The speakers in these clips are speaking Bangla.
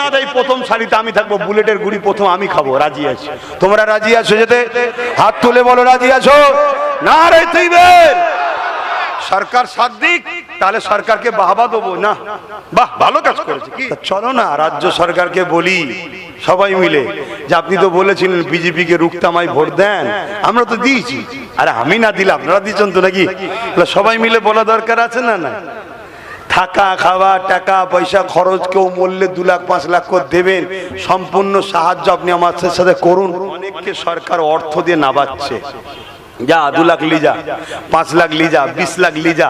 না দেয় প্রথম সারিতে আমি থাকব, বুলেটের গুড়ি প্রথম আমি খাব, রাজি আছি। তোমরা রাজি আছো যেতে? হাত তুলে বলো, রাজি আছো? না রে তুই সরকার তাহলে সরকারকে বাহবা দেবো, না। বাহ, ভালো কাজ করেছে চলো না, রাজ্য সরকারকে বলি, সবাই মিলে। যে আপনি তো বলেছিলেন, বিজেপিকে রুখতামাই ভোট দেন, আমরা তো দিয়েছি। আরে, আমি না দিলে আপনারা দিয়েছেন তো নাকি? সবাই মিলে বলা দরকার আছে না না থাকা, খাওয়া, টাকা, পয়সা, খরচ কেউ মূল্যে দু লাখ, পাঁচ লাখ করে দেবেন। সম্পূর্ণ সাহায্য আপনি আমার সাথে করুন। অনেককে সরকার অর্থ দিয়ে নাবাচ্ছে। যা, দু লাখ লিজা, পাঁচ লাখ লিজা, বিশ লাখ লিজা।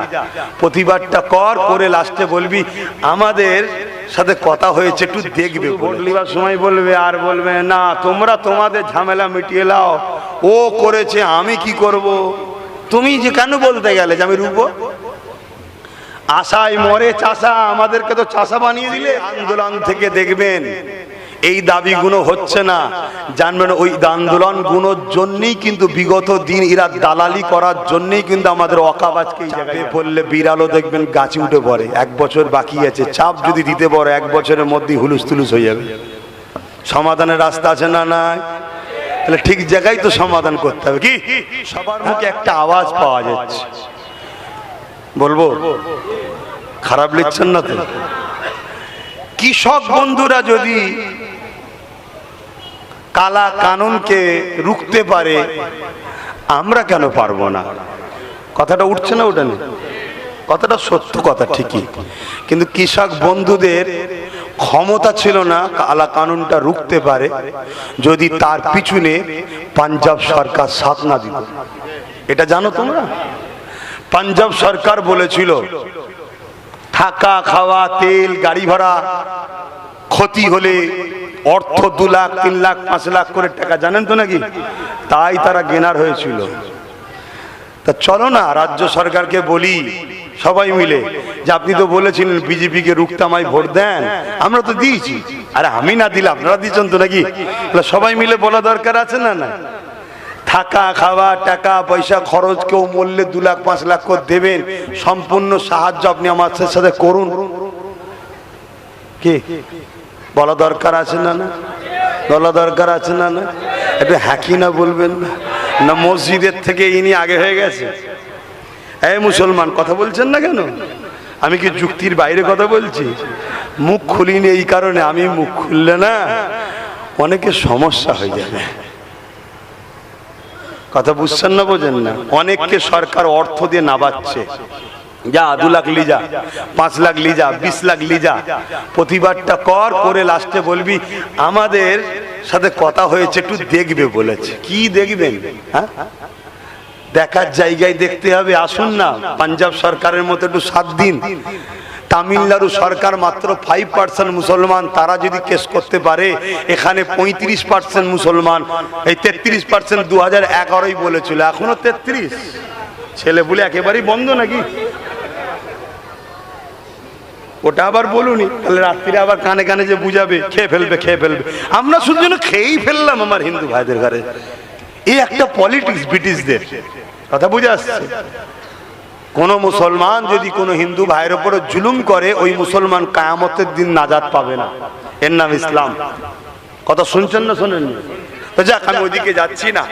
প্রতিবাদটা কর, করে লাস্টে বলবি, আমাদের সাথে কথা হয়েছে, একটু দেখবে ভোট লিবার সময় বলবে, আর বলবে না, তোমরা তোমাদের ঝামেলা মিটিয়ে লাও। ও করেছে, আমি কি করব? তুমি যে কেন বলতে গেলে যে আমি রুবো আশায় মরে চাষা আমাদেরকে তো চাষা বানিয়ে দিলে। আন্দোলন থেকে দেখবেন এই দাবিগুলো হচ্ছে না। জানবেন ওই আন্দোলনগুলোর জন্যই কিন্তু বিগত দিন এরা দালালি করার জন্যই কিন্তু আমাদের অকাবাজকে পড়লে বিড়ালও দেখবেন গাছে উঠে পড়ে। এক বছর বাকি আছে চাপ যদি দিতে পারো এক বছরের মধ্যেই হুলুস তুলুস হয়ে যাবে। সমাধানের রাস্তা আছে না নাই? তাহলে ঠিক জায়গায় তো সমাধান করতে হবে। কি? সবার মুখে একটা আওয়াজ পাওয়া যাচ্ছে। বলব? খারাপ লিখছেন না তো? কৃষক বন্ধুরা যদি কালা কানুনকে রুখতে পারে, আমরা কেন পারব না? কথাটা উঠছে না ওটা কথাটা সত্য কথা ঠিকই। কিন্তু কৃষক বন্ধুদের ক্ষমতা ছিল না কালা কানুনটা রুখতে পারে, যদি তার পিছনে পাঞ্জাব সরকার সাথ না দিত। এটা জানো তোমরা? পাঞ্জাব সরকার বলেছিল, থাকা, খাওয়া, তেল, গাড়ি ভাড়া, ক্ষতি হলে অর্থ দু লাখ, তিন লাখ, পাঁচ লাখ করে টাকা। জানেন তো নাকি? তাই তারা গেনার হয়েছিল। তা চলো না, রাজ্য সরকারকে বলি, সবাই মিলে, যে আপনি তো বলেছিলেন বিজেপিকে রুখতামাই ভোট দেন, আমরা তো দিয়েছি। আরে আমি না দিলে আপনারা দিচ্ছেন তো নাকি? সবাই মিলে বলা দরকার আছে না না? থাকা, খাওয়া, টাকা, পয়সা, খরচ কেউ মূল্যে দু লাখ, পাঁচ লাখ করে দেবেন। সম্পূর্ণ সাহায্য আপনি আমার সাথে করুন। কি? বলা দরকার আছে না না? বলা দরকার আছে না না? একটু হ্যাকি না বলবেন না। মসজিদের থেকে ইনি আগে হয়ে গেছে। এই মুসলমান, কথা বলছেন না কেন? আমি কি যুক্তির বাইরে কথা বলছি? মুখ খুলিনি এই কারণে। আমি মুখ খুললে না অনেকে সমস্যা হয়ে যাবে। কথা বুঝছেন না বোঝেন না? অনেককে সরকার অর্থ দিয়ে নাবাচ্ছে। যা দু লাখ লিজা, পাঁচ লাখ লিজা, বিশ লাখ লিজা, প্রতিবাদটা কর, করে লাস্টে বলবি, আমাদের সাথে কথা হয়েছে, একটু দেখবে, বলেছে। কি দেখবেন? হ্যাঁ? দেখার জায়গায় দেখতে হবে। আসুন না, পাঞ্জাব সরকারের মতো একটু সাত দিন। তামিলনাড়ু সরকার মাত্র ফাইভ পার্সেন্ট মুসলমান, তারা যদি কেস করতে পারে, এখানে পঁয়ত্রিশ পার্সেন্ট মুসলমান। এই তেত্রিশ পার্সেন্ট দু হাজার এগারোই বলেছিল, এখনও তেত্রিশ। ছেলে বলে একেবারেই বন্ধ নাকি? ওটা আবার বলুনি, তাহলে রাত্রিরে আবার কানে কানে যে বুঝাবে, খেয়ে ফেলবে খেয়ে ফেলবে। আমরা শুধু যেন খেয়েই ফেললাম আমার হিন্দু ভাইদের ঘরে। এই একটা পলিটিক্স ব্রিটিশদের। কথা বুঝে আসছে? কোন মুসলমান যদি কোনো হিন্দু ভাইয়ের উপরে জুলুম করে, ওই মুসলমান কায়ামতের দিন নাজাদ পাবে না। এর নাম ইসলাম। কথা শুনছেন না শোনেন তো যাক, আমি ওইদিকে যাচ্ছি না।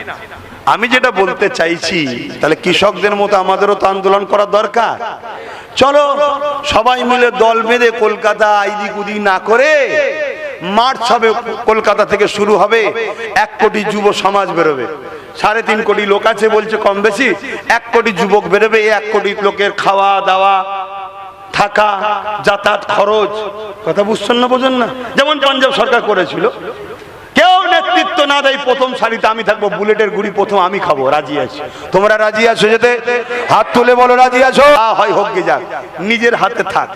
আমি যেটা বলতে চাইছি, তাহলে কৃষকদের মতো আমাদেরও তো আন্দোলন করা দরকার। চলো, সবাই মিলে দল বেঁধে কলকাতা আইদিক উদিক না করে, মার্চ হবে কলকাতা থেকে শুরু হবে, এক কোটি যুব সমাজ বেরোবে। সাড়ে তিন কোটি লোক আছে বলছে কম বেশি। এক কোটি যুবক বেরোবে এক কোটি লোকের খাওয়া, দাওয়া, থাকা, যাতায়াত, খরচ। কথা বুঝছেন না, বোঝেন না? যেমন পাঞ্জাব সরকার করেছিল। কেউ নেতৃত্ব না দেয়, প্রথম সারিতে আমি থাকব, বুলেটের গুড়ি প্রথম আমি খাব, রাজি আছি। তোমরা রাজি আছো যেতে? হাত তুলে বলো, রাজি আছো? হয় হোক গে যাক, নিজের হাতে থাক।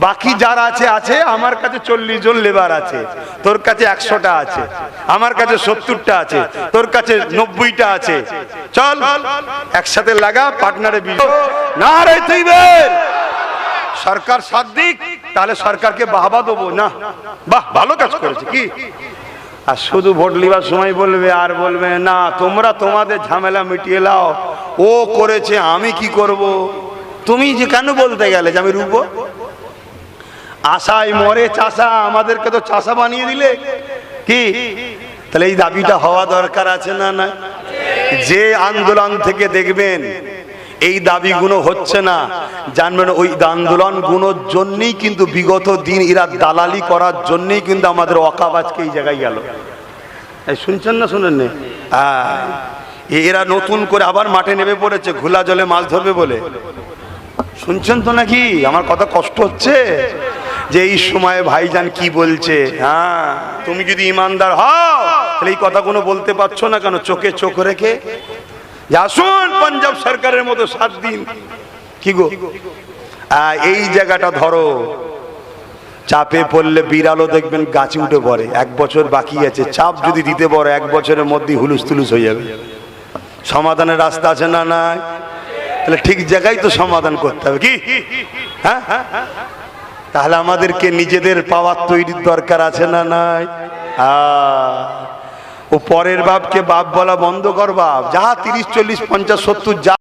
বাকি যারা আছে আছে। আমার কাছে চল্লিশ জন লেবার আছে। তোর কাছে একশোটা আছে। আমার কাছে সত্তরটা আছে। তোর কাছে নব্বইটা আছে। চল, একসাথে লাগা পার্টনারে না সরকার সাত দিক, তাহলে সরকারকে বাহবা দেবো। না। বাহ, ভালো কাজ করেছে। কি? আর শুধু ভোট লিবার সময় বলবে, আর বলবে না। তোমরা তোমাদের ঝামেলা মিটিয়ে লাও। ও করেছে, আমি কি করব? তুমি যে কেন বলতে গেলে যে আমি রুবো আশায় মরে চাষা আমাদেরকে তো চাষা বানিয়ে দিলে। কি? তাহলে এই দাবিটা হওয়া দরকার আছে না না? যে আন্দোলন থেকে দেখবেন এই দাবিগুলো হচ্ছে না। জানবেন ওই আন্দোলনগুলোর জন্যই কিন্তু বিগত দিন এরা দালালি করার জন্যই কিন্তু আমাদের অকাবাজকে এই জায়গায় গেল। শুনছেন না শুনেন নে? আয়, এরা নতুন করে আবার মাঠে নেমে পড়েছে ঘোলা জলে মাছ ধরবে বলে। শুনছেন তো নাকি? আমার কথা কষ্ট হচ্ছে? যে এই সময়ে ভাইজান কি বলছে? হ্যাঁ তুমি যদি ইমানদার হও, তাহলে এই কথাগুলো বলতে পারছ না কেন? চোখে চোখ রেখে। আসুন পাঞ্জাব সরকারের মতো সাত দিন। কি গো? এই জায়গাটা ধরো। চাপে পড়লে বিড়ালও দেখবেন গাছে উঠে পড়ে। এক বছর বাকি আছে। চাপ যদি দিতে পারো, এক বছরের মধ্যেই হুলুস তুলুস হয়ে যাবে। সমাধানের রাস্তা আছে না নাই? তাহলে ঠিক জায়গায় তো সমাধান করতে হবে। কি? হ্যাঁ হ্যাঁ? তাহলে আমাদেরকে নিজেদের পাওয়ার তৈরির দরকার আছে না নাই? ও পরের বাপকে বাপ বলা বন্ধ কর বাপ। যা তিরিশ, চল্লিশ, পঞ্চাশ, সত্তর, যা